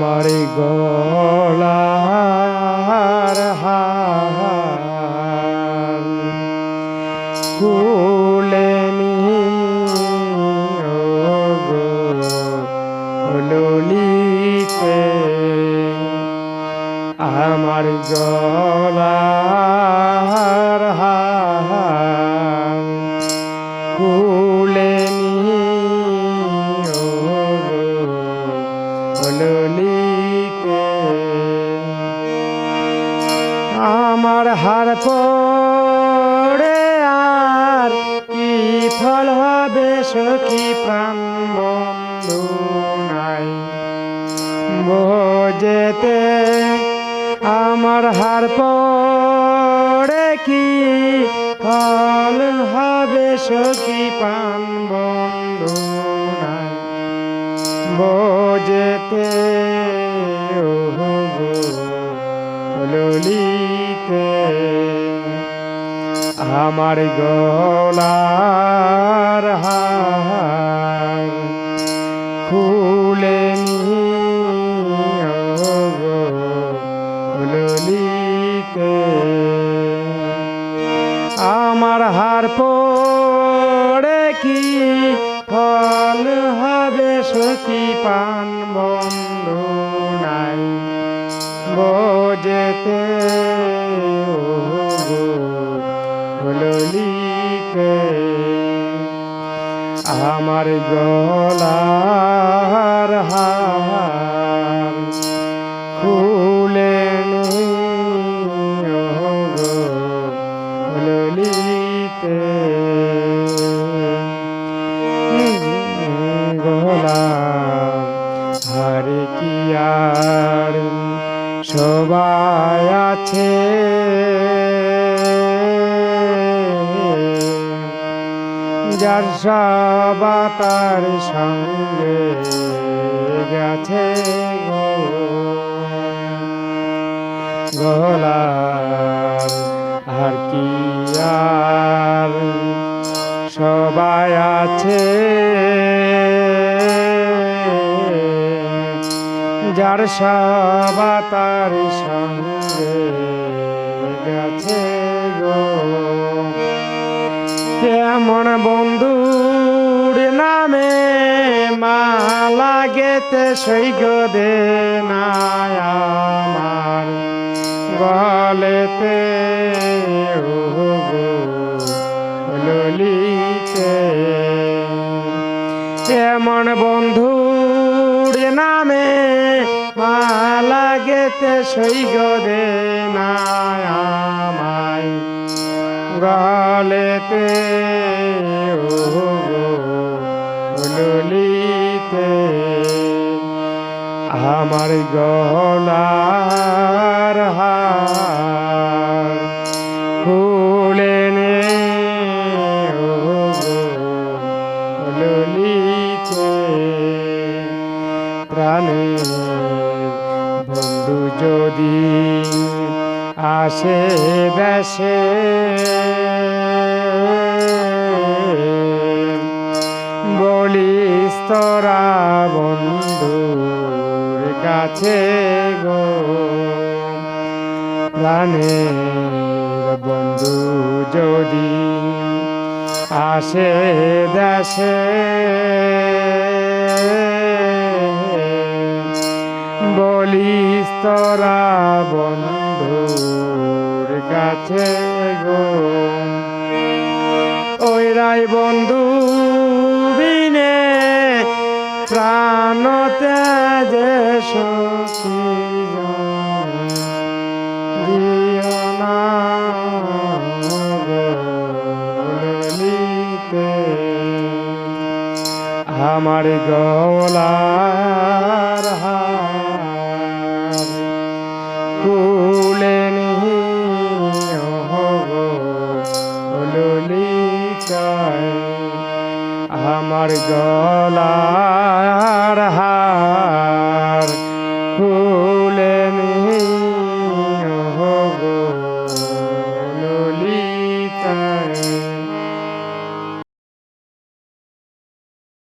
আমার গলার আমার হার পড়ে আর কি ফল হবে সখী প্রাণ বন্ধু নাই। বোঝেতে আমার হার পড়ে কি ফল হবে সখী প্রাণ বন্ধু গো ললিতে। আমার গলার হার খুলে ললিতে। আমার হার পড়ে হবে পান বন্ধু নাই। বোঝেতে ললিতে আমার গলার হার যার সবাতার সঙ্গে গেছে গলার আর কি আর সবাই আছে। যার সবাতার সঙ্গে গেছে গো। কেমন বন্ধুর গেতে সৈগ দে না আমার। গলেতে ললিতে। এমন বন্ধুর নামে মালা গেতে সৈগ দে না আমায়। গলেতে আমার গলার হার প্রাণে বন্ধু যদি আসে দেশে বলিস তোরা কাছে গো প্রাণের বন্ধু, যদি আসে দেশে, বলিস তোরা বন্ধুর কাছে গো। ওই রায় বন্ধু আমার গলার কুলে আমার গলা